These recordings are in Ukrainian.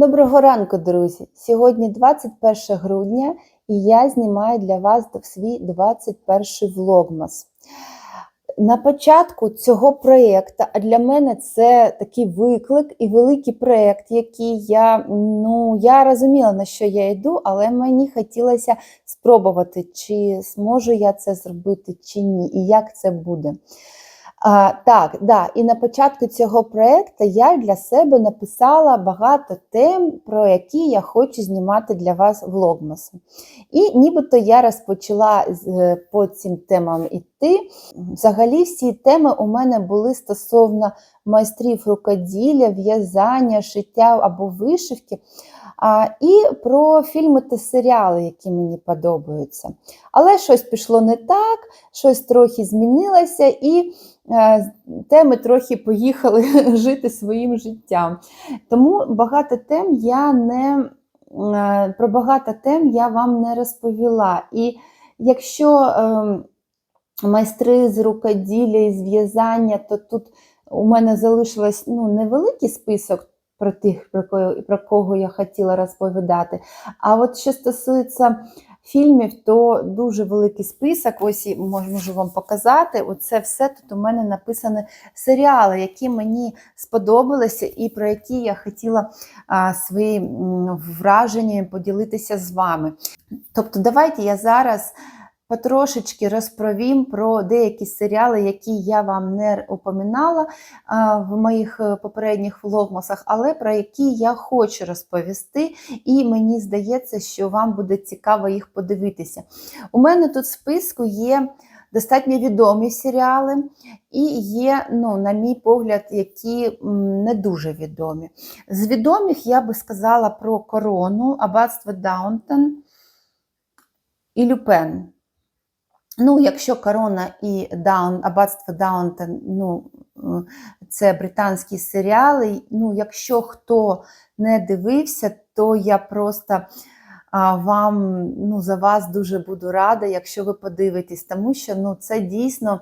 Доброго ранку, друзі! Сьогодні 21 грудня і я знімаю для вас свій 21 влогмас. На початку цього проєкту, а для мене це такий виклик і великий проєкт, який я, ну, я розуміла, на що я йду, але мені хотілося спробувати, чи зможу я це зробити, чи ні, і як це буде. А, так, да, і на початку цього проєкту я для себе написала багато тем, про які я хочу знімати для вас влогмаси. І нібито я розпочала по цим темам іти. Взагалі, всі теми у мене були стосовно майстрів рукоділля, в'язання, шиття або вишивки. А, і про фільми та серіали, які мені подобаються. Але щось пішло не так, щось трохи змінилося, і е, теми трохи поїхали жити своїм життям. Тому багато тем я не е, про багато тем я вам не розповіла. І якщо е, майстри з рукоділля і з в'язання, то тут у мене залишилось ну, невеликий список. Про тих, про кого, про кого я хотіла розповідати. А от що стосується фільмів, то дуже великий список. Ось можу вам показати. Оце все тут у мене написані серіали, які мені сподобалися, і про які я хотіла а, свої враження поділитися з вами. Тобто, давайте я зараз. Потрошечки розповім про деякі серіали, які я вам не упоминала в моїх е, попередніх влогмасах, але про які я хочу розповісти, і мені здається, що вам буде цікаво їх подивитися. У мене тут в списку є достатньо відомі серіали, і є, ну, на мій погляд, які не дуже відомі. З відомих я би сказала про корону, аббатство Даунтон і Люпен. Ну, якщо корона і Даун, аббатство Даунтон, ну, е, це британські серіали. Ну, якщо хто не дивився, то я просто вам ну, за вас дуже буду рада, якщо ви подивитесь, тому що ну, це дійсно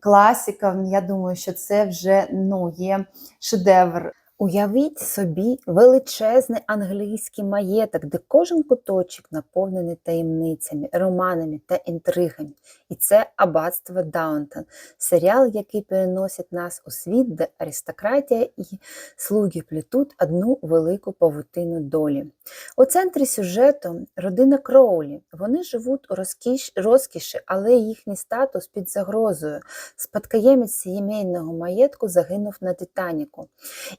класика. Я думаю, що це вже ну, є шедевр. Уявіть собі величезний англійський маєток, де кожен куточок наповнений таємницями, романами та інтригами. І це аббатство Даунтон, серіал, який переносить нас у світ, де аристократія і слуги плетуть одну велику павутину долі. У центрі сюжету родина Кроулі. Вони живуть у розкіш, розкіші, але їхній статус під загрозою. Спадкоємець сімейного маєтку загинув на Титаніку.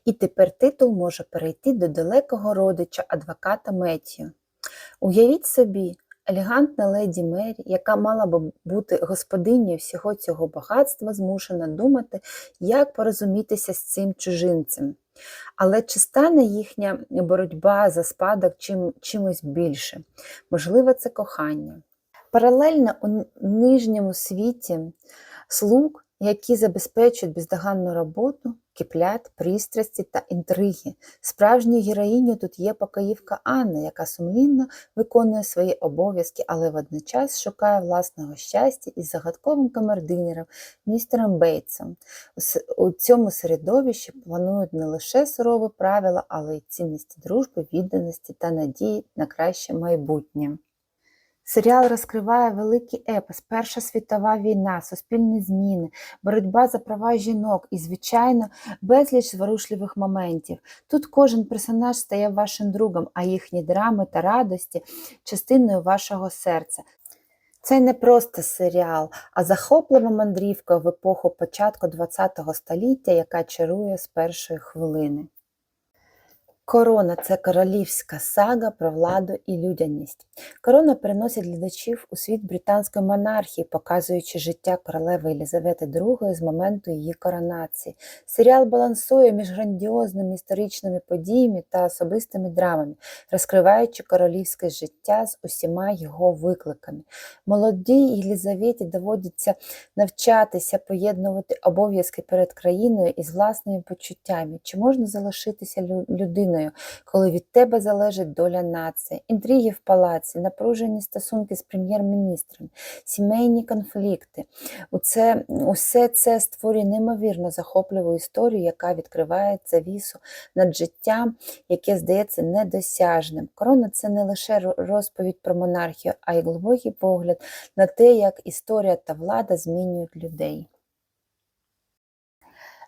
І тепер титул може перейти до далекого родича адвоката Меттію. Уявіть собі, елегантна леді Мері, яка мала б бути господинею всього цього багатства, змушена думати, як порозумітися з цим чужинцем. Але чи стане їхня боротьба за спадок чим, чимось більше? Можливо, це кохання. Паралельно у нижньому світі слуг, які забезпечують бездоганну роботу, киплять пристрасті та інтриги. Справжньою героїнею тут є покоївка Анна, яка сумлінно виконує свої обов'язки, але водночас шукає власного щастя із загадковим камердинером містером Бейтсом. У цьому середовищі планують не лише сурові правила, але й цінності дружби, відданості та надії на краще майбутнє. Серіал розкриває великий епос, Перша світова війна, суспільні зміни, боротьба за права жінок і, звичайно, безліч зворушливих моментів. Тут кожен персонаж стає вашим другом, а їхні драми та радості частиною вашого серця. Це не просто серіал, а захоплива мандрівка в епоху початку ХХ століття, яка чарує з першої хвилини. Корона це королівська сага про владу і людяність. Корона переносить глядачів у світ британської монархії, показуючи життя королеви Єлізавети II з моменту її коронації. Серіал балансує між грандіозними історичними подіями та особистими драмами, розкриваючи королівське життя з усіма його викликами. Молодій Єлізаветі доводиться навчатися поєднувати обов'язки перед країною із власними почуттями. Чи можна залишитися людиною, людиною, коли від тебе залежить доля нації, інтриги в палаці, напружені стосунки з прем'єр-міністром, сімейні конфлікти. Усе, усе це створює неймовірно захопливу історію, яка відкриває завісу над життям, яке здається недосяжним. Корона це не лише розповідь про монархію, а й глибокий погляд на те, як історія та влада змінюють людей.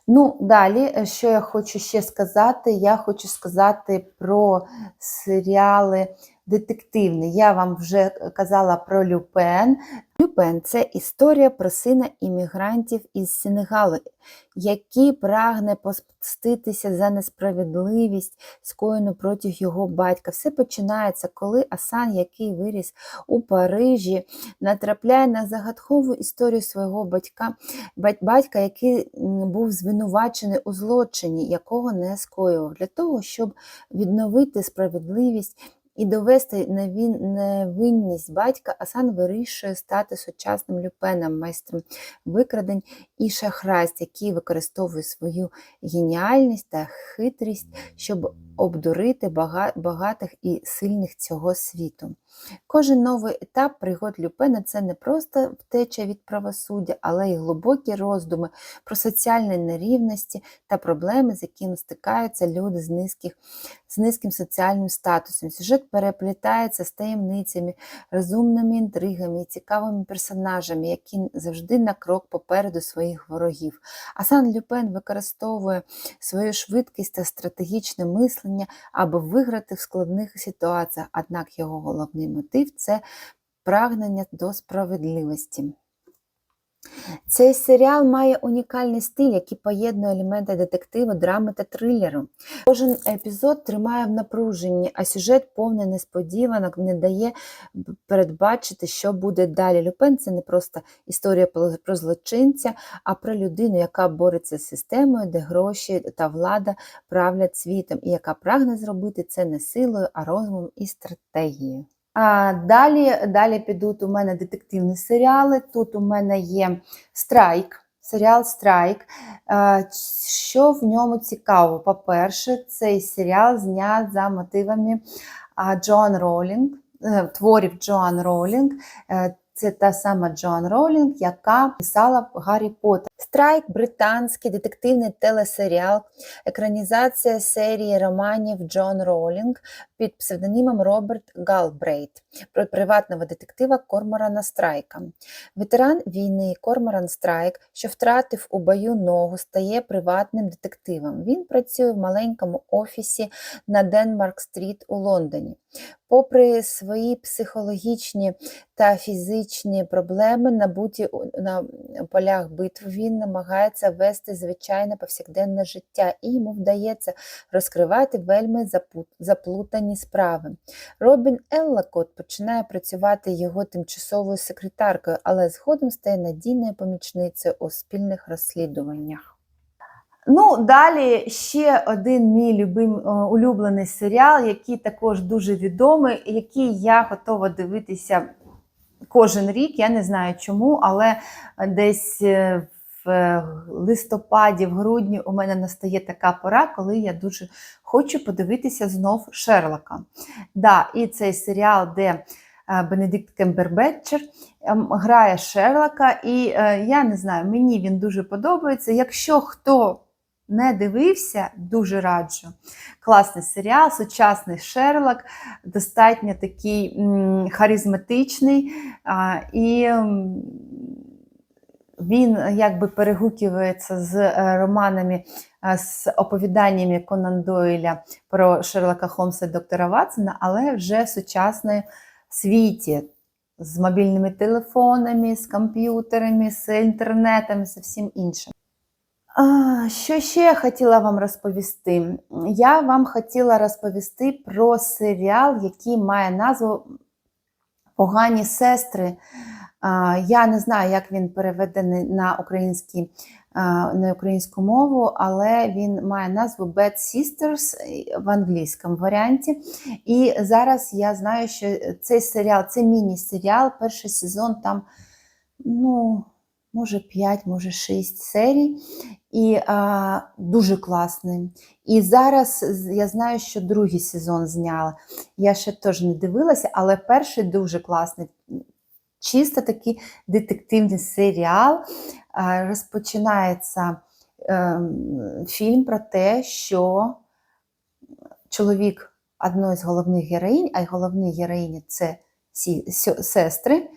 Ну, далі, е, що я хочу ще сказати, я хочу сказати про серіали детективні. Я вам вже казала про Люпен. Люпен це історія про сина іммігрантів із Сенегалу, який прагне помститися за несправедливість, скоєну проти його батька. Все починається, коли Асан, який виріс у Парижі, натрапляє на загадкову історію свого батька, батька, який був звинувачений у злочині, якого не скоював. Для того, щоб відновити справедливість і довести невинність батька, Асан вирішує стати сучасним люпеном, майстром викрадень і шахрайств, який використовує свою геніальність та хитрість, щоб обдурити бага- багатих і сильних цього світу. Кожен новий етап пригод Люпена це не просто втеча від правосуддя, але й глибокі роздуми про соціальні нерівності та проблеми, з якими стикаються люди з, низьких, з низьким соціальним статусом. Сюжет переплітається з таємницями, розумними інтригами і цікавими персонажами, які завжди на крок попереду своїх ворогів. Асан Люпен використовує свою швидкість та стратегічне мислення, аби виграти в складних ситуаціях, однак його головний мотив це прагнення до справедливості. Цей серіал має унікальний стиль, який поєднує елементи детективу, драми та трилеру. Кожен епізод тримає в напруженні, а сюжет повний несподіванок не дає передбачити, що буде далі. Люпен це не просто історія про злочинця, а про людину, яка бореться з системою, де гроші та влада правлять світом, і яка прагне зробити це не силою, а розумом і стратегією. А далі, далі підуть у мене детективні серіали. Тут у мене є Страйк, серіал Страйк. Е, Що в ньому цікаво? По-перше, цей серіал знят за мотивами а, Джоан Ролінг, е, творів Джоан Ролінг. Е, Це та сама Джоан Ролінг, яка писала Гаррі Поттер. Страйк британський детективний телесеріал, екранізація серії романів Джон Ролінг під псевдонімом Роберт Галбрейт про приватного детектива Корморана Страйка. Ветеран війни Корморан Страйк, що втратив у бою ногу, стає приватним детективом. Він працює в маленькому офісі на Денмарк-стріт у Лондоні. Попри свої психологічні та фізичні проблеми, набуті на полях битв, він намагається вести звичайне повсякденне життя, і йому вдається розкривати вельми запут- заплутані справи. Робін Еллакот починає працювати його тимчасовою секретаркою, але згодом стає надійною помічницею у спільних розслідуваннях. Ну, далі ще один мій любим, е, улюблений серіал, який також дуже відомий, який я готова дивитися кожен рік. Я не знаю чому, але десь е, в листопаді, в грудні у мене настає така пора, коли я дуже хочу подивитися знов Шерлока. Да, і цей серіал, де е, Бенедикт Кембербетчер ем, грає Шерлока, і е, я не знаю, мені він дуже подобається. Якщо хто не дивився, дуже раджу. Класний серіал, сучасний Шерлок, достатньо такий харизматичний. І він якби перегукується з е, романами, е, з оповіданнями Конан Дойля про Шерлока Холмса і доктора Ватсона, але вже в сучасному світі. З мобільними телефонами, з комп'ютерами, з інтернетом, з всім іншим. Що ще я хотіла вам розповісти? Я вам хотіла розповісти про серіал, який має назву Погані сестри. Я не знаю, як він переведений на на українську мову, але він має назву Bad Sisters в англійському варіанті. І зараз я знаю, що цей серіал, це міні-серіал, перший сезон там, ну, може 5, може 6 серій. І а, дуже класний. І зараз я знаю, що другий сезон зняли. Я ще теж не дивилася, але перший дуже класний. Чисто такий детективний серіал. Розпочинається ем, фільм про те, що чоловік одної з головних героїнь, а й головні героїні це сестри,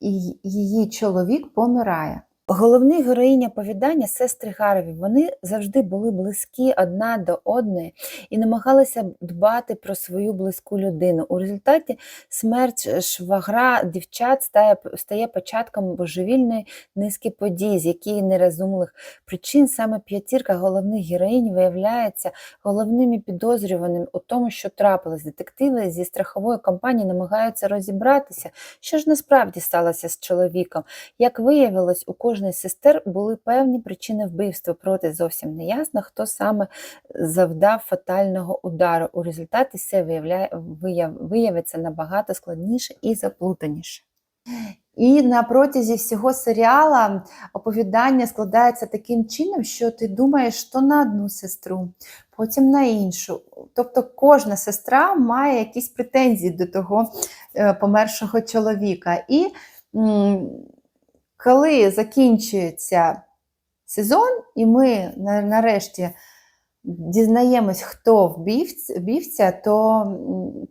і її чоловік помирає. Головні героїні оповідання сестри Гарві, вони завжди були близькі одна до одної і намагалися дбати про свою близьку людину. У результаті смерть швагра дівчат стає, стає початком божевільної низки подій, з яких нерозумних причин саме п'ятірка головних героїнь виявляється головними підозрюваними у тому, що трапилось. Детективи зі страхової компанії намагаються розібратися, що ж насправді сталося з чоловіком. Як виявилось, у кожної сестер були певні причини вбивства, проте зовсім не ясно, хто саме завдав фатального удару. У результаті все виявляє, вияв, виявиться набагато складніше і заплутаніше. І на протязі всього серіалу оповідання складається таким чином, що ти думаєш то на одну сестру, потім на іншу. Тобто кожна сестра має якісь претензії до того е, помершого чоловіка. І коли закінчується сезон, і ми нарешті дізнаємось, хто вбивця то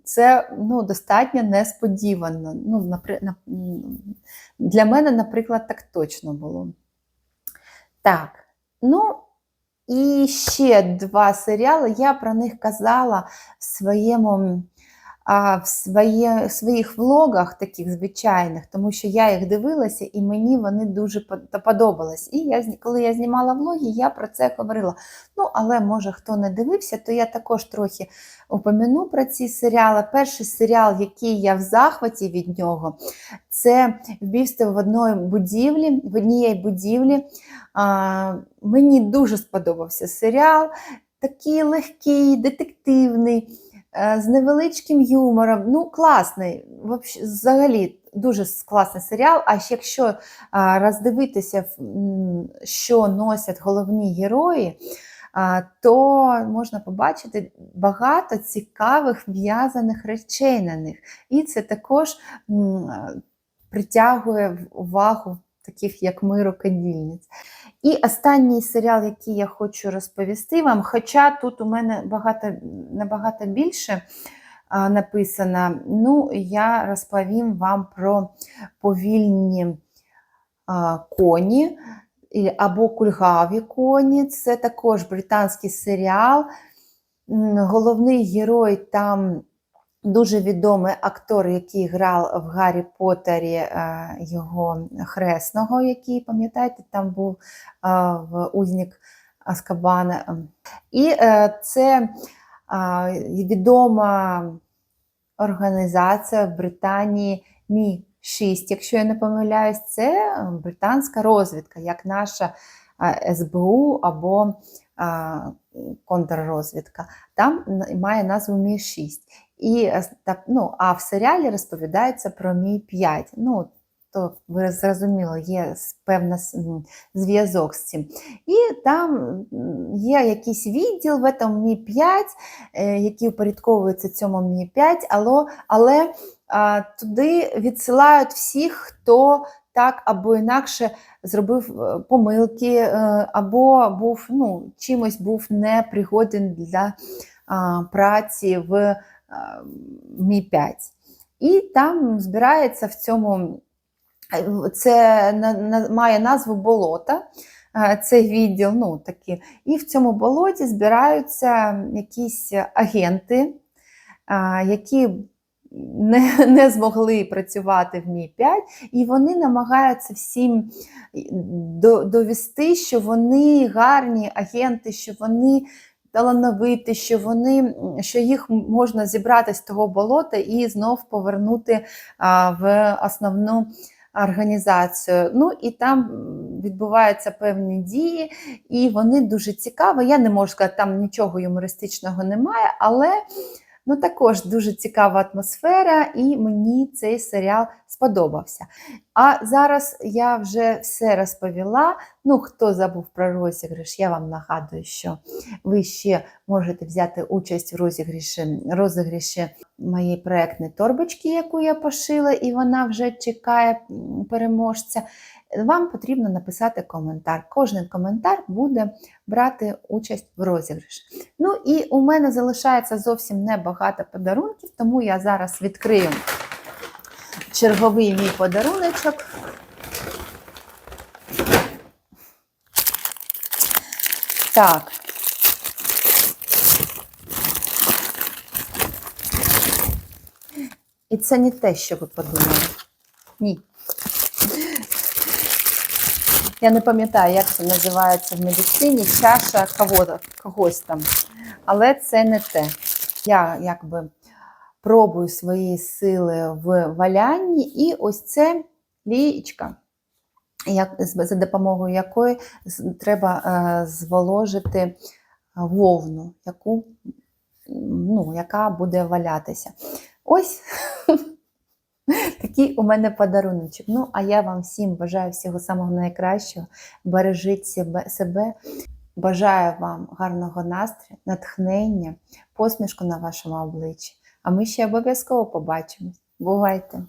це ну, достатньо несподівано. Ну, для мене, наприклад, так точно було. Так, ну і ще два серіали. Я про них казала в своєму. В своє, своїх влогах, таких звичайних, тому що я їх дивилася, і мені вони дуже под- подобались. І я, коли я знімала влоги, я про це говорила. Ну, але може хто не дивився, то я також трохи упомяну про ці серіали. Перший серіал, який я в захваті від нього, це вбивство в одної будівлі, в однієї будівлі. А, мені дуже сподобався серіал. Такий легкий, детективний, з невеличким юмором. Ну, класний. Взагалі, дуже класний серіал. А якщо роздивитися, що носять головні герої, то можна побачити багато цікавих в'язаних речей на них. І це також притягує увагу таких, як ми, рукодільниць. І останній серіал, який я хочу розповісти вам, хоча тут у мене багато, набагато більше а, написано, ну, я розповім вам про повільні а, коні або кульгаві коні. Це також британський серіал. Головний герой там дуже відомий актор, який грав в Гаррі Поттері е, його хресного, який, пам'ятаєте, там був е, в Узнік Аскабана. І е, це відома організація в Британії Мі 6, якщо я не помиляюсь, це британська розвідка, як наша СБУ або контррозвідка. Там має назву Мі 6. І, е, ну, а в серіалі розповідається про Мі 5. Ну, то ви зрозуміли, є певний зв'язок з цим. І там є якийсь відділ в цьому Мі 5, е, який упорядковується цьому Мі 5, але, але туди відсилають всіх, хто так або інакше зробив е, помилки, е, або був ну, чимось був непригоден для праці в а, Мі 5. І там збирається в цьому, е, це на, на, має назву болота. е, Цей відділ, ну такі. І в цьому болоті збираються якісь агенти, які не, не змогли працювати в Мі 5, і вони намагаються всім до- довести, що вони гарні агенти, що вони талановиті, що вони, що їх можна зібрати з того болота і знов повернути а, в основну організацію. Ну і там відбуваються певні дії, і вони дуже цікаві. Я не можу сказати, там нічого юмористичного немає, але Ну, також дуже цікава атмосфера, і мені цей серіал сподобався. А зараз я вже все розповіла. Ну, хто забув про розіграш, я вам нагадую, що ви ще можете взяти участь в розіграші, розіграші моєї проектної торбочки, яку я пошила, і вона вже чекає переможця. Вам потрібно написати коментар. Кожен коментар буде брати участь в розіграші. Ну і у мене залишається зовсім небагато подарунків, тому я зараз відкрию черговий мій подаруночок. Так. І це не те, що ви подумали. Ні. Я не пам'ятаю, як це називається в медицині, чаша кого когось там. Але це не те. Я якби пробую свої сили в валянні, і ось це лієчка, за допомогою якої треба е, зволожити вовну, яку, ну, яка буде валятися. Ось такий у мене подаруночок. Ну, а я вам всім бажаю всього самого найкращого. Бережіть себе. Бажаю вам гарного настрою, натхнення, посмішку на вашому обличчі. А ми ще обов'язково побачимось. Бувайте!